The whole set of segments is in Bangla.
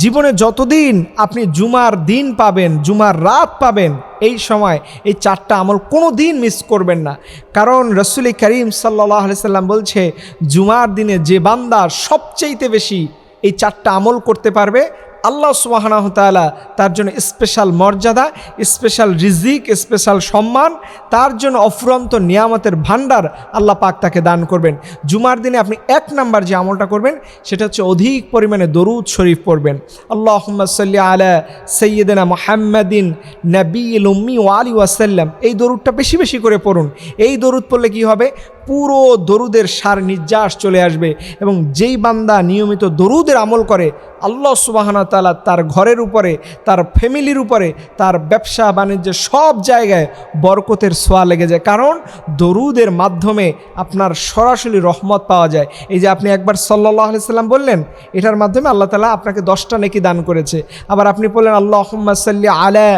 জীবনে যতদিন আপনি জুমার দিন পাবেন, জুমার রাত পাবেন, এই সময় এই চারটা আমল কোনো দিন মিস করবেন না। কারণ রসুল করিম সাল্লাহ সাল্লাম বলছে, জুমার দিনে যে বান্দা সবচেয়েতে বেশি এই চারটা আমল করতে পারবে আল্লাহ সুবাহানাহ তাআলা তার জন্য স্পেশাল মর্যাদা স্পেশাল রিজিক স্পেশাল সম্মান, তার জন্য অফুরন্ত নিয়ামতের ভাণ্ডার আল্লাহ পাক তাকে দান করবেন। জুমার দিনে আপনি এক নাম্বার যে আমলটা করবেন, সেটা হচ্ছে অধিক পরিমাণে দরুদ শরীফ পড়বেন। আল্লাহ সাল্লি আলা সৈয়দনা মোহাম্মদিন উম্মি ও আলী ওয়াসাল্লাম। এই দরুদটা বেশি বেশি করে পড়ুন। এই দরুদ পড়লে কি হবে? পুরো দরুদের সার নির্যাস চলে আসবে এবং যেই বান্দা নিয়মিত দরুদের আমল করে, আল্লাহ সুবাহানা তালা তার ঘরের উপরে, তার ফ্যামিলির উপরে, তার ব্যবসা বাণিজ্যের সব জায়গায় বরকতের সোয়া লেগে যায়। কারণ দরুদের মাধ্যমে আপনার সরাসরি রহমত পাওয়া যায়। এই যে আপনি একবার সাল্লাহ সাল্লাম বললেন, এটার মাধ্যমে আল্লাহ তালা আপনাকে দশটা নেকি দান করেছে। আবার আপনি বললেন আল্লাহ সাল্লি আলা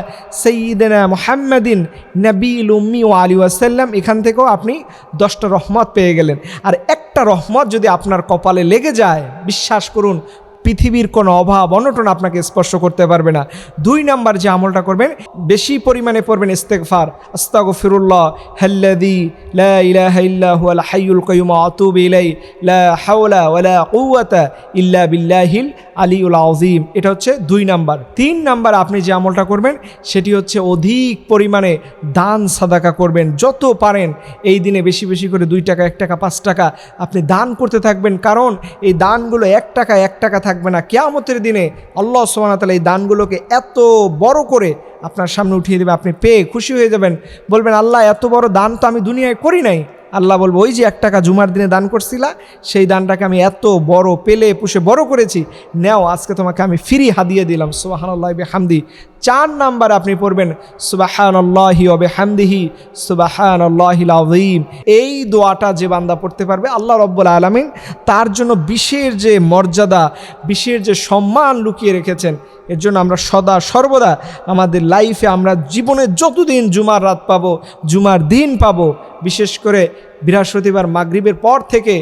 সঈদিনা মোহাম্মদিন নবীল উম্মি ও আলী ওয়াসাল্লাম। এখান থেকেও আপনি দশটা পেয়ে গেলেন। আর একটা রহমত যদি আপনার কপালে লেগে যায় বিশ্বাস করুন পৃথিবীর কোনো অভাব, অনটন আপনাকে স্পর্শ করতে পারবে না। দুই নাম্বার যে আমলটা করবেন, বেশি পরিমাণে পড়বেন ইস্তেকফার আস্তাগ ফিরুল্লাহ হাল্লাদি লা ইলাহা ইল্লা হুয়াল হাইয়ুল কাইয়ুম, আতুব ইলাই লা হাওলা ওয়ালা কুওয়াতা ইল্লা বিল্লাহিল আলিউল আজিম এটা হচ্ছে দুই নাম্বার। তিন নাম্বার আপনি যে আমলটা করবেন, সেটি হচ্ছে অধিক পরিমাণে দান সাদাকা করবেন। যত পারেন, এই দিনে বেশি বেশি করে দুই টাকা, এক টাকা, পাঁচ টাকা আপনি দান করতে থাকবেন। কারণ এই দানগুলো এক টাকা এক টাকা থাকবে না। কেয়ামতের দিনে আল্লাহ সোহানাতালা এই দানগুলোকে এত বড় করে আপনার সামনে উঠিয়ে দেবে, আপনি পেয়ে খুশি হয়ে যাবেন। বলবেন, আল্লাহ, এত বড় দান তো আমি দুনিয়ায় করি নাই। আল্লাহ বলব, ওই যে এক টাকা জুমার দিনে দান করছিলা, সেই দানটাকে আমি এত বড় পেলে, পুষে বড় করেছি, নেও, আজকে তোমাকে আমি ফিরি হাদিয়ে দিলাম। সুবাহান্লাহ হামদি। চার নাম্বার আপনি পড়বেন সুবাহান আল্লাহি অবে হামদিহি সুবাহান আল্লাহিল আজিম এই দোয়াটা যে বান্দা পড়তে পারবে, আল্লাহ রব্বুল আলমিন তার জন্য বিশেষ যে মর্যাদা বিশেষ যে সম্মান লুকিয়ে রেখেছেন এর জন্য আমরা সদা সর্বদা আমাদের লাইফে আমরা জীবনে যতদিন জুমার রাত পাবো, জুমার দিন পাবো, বিশেষ করে বৃহস্পতিবার মাগরিবের পর থেকে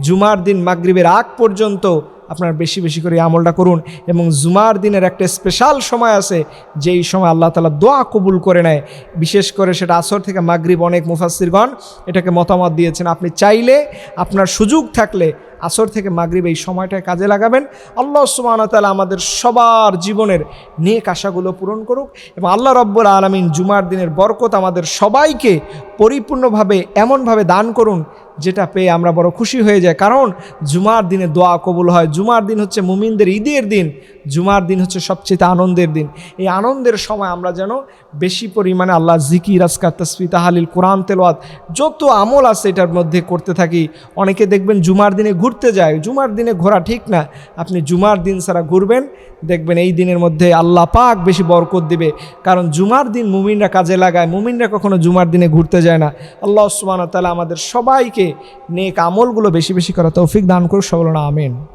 জুমার দিন মাগরিবের আগ পর্যন্ত আপনার বেশি বেশি করে আমলটা করুন এবং জুমার দিনের একটা স্পেশাল সময় আছে, যেই সময় আল্লাহ তালা দোয়া কবুল করে নেয়। বিশেষ করে সেটা আসর থেকে মাগরিব অনেক মুফাসিরগণ এটাকে মতামত দিয়েছেন। আপনি চাইলে আপনার সুযোগ থাকলে আসর থেকে মাগরিব এই সময়টায় কাজে লাগাবেন। আল্লাহ সুবাহতালা আমাদের সবার জীবনের নেক আশাগুলো পূরণ করুক এবং আল্লাহ রব্বুল আলমিন জুমার দিনের বরকত আমাদের সবাইকে পরিপূর্ণভাবে, এমনভাবে দান করুন, যেটা পেয়ে আমরা বড় খুশি হয়ে যাই। কারণ জুমার দিনে দোয়া কবুল হয়। জুমার দিন হচ্ছে মুমিনদের ঈদের দিন। জুমার দিন হচ্ছে সবচেয়ে আনন্দের দিন। এই আনন্দের সময় আমরা যেন বেশি পরিমাণে আল্লাহ জিকির, আজকার তসফি তাহালিল, কোরআন তেলোয়াত যত আমল আছে এটার মধ্যে করতে থাকি। অনেকে দেখবেন জুমার দিনে ঘুরতে যায়। জুমার দিনে ঘোরা ঠিক না। আপনি জুমার দিন ছাড়া ঘুরবেন। দেখবেন এই দিনের মধ্যে আল্লাহ পাক বেশি বরকত দিবে। কারণ জুমার দিন মুমিনরা কাজে লাগায়। মুমিনরা কখনো জুমার দিনে ঘুরতে যায় না। আল্লাহ সুবান তালা আমাদের সবাইকে নেক আমলগুলো বেশি বেশি করা তৌফিক দান করুক। সকল আমেন।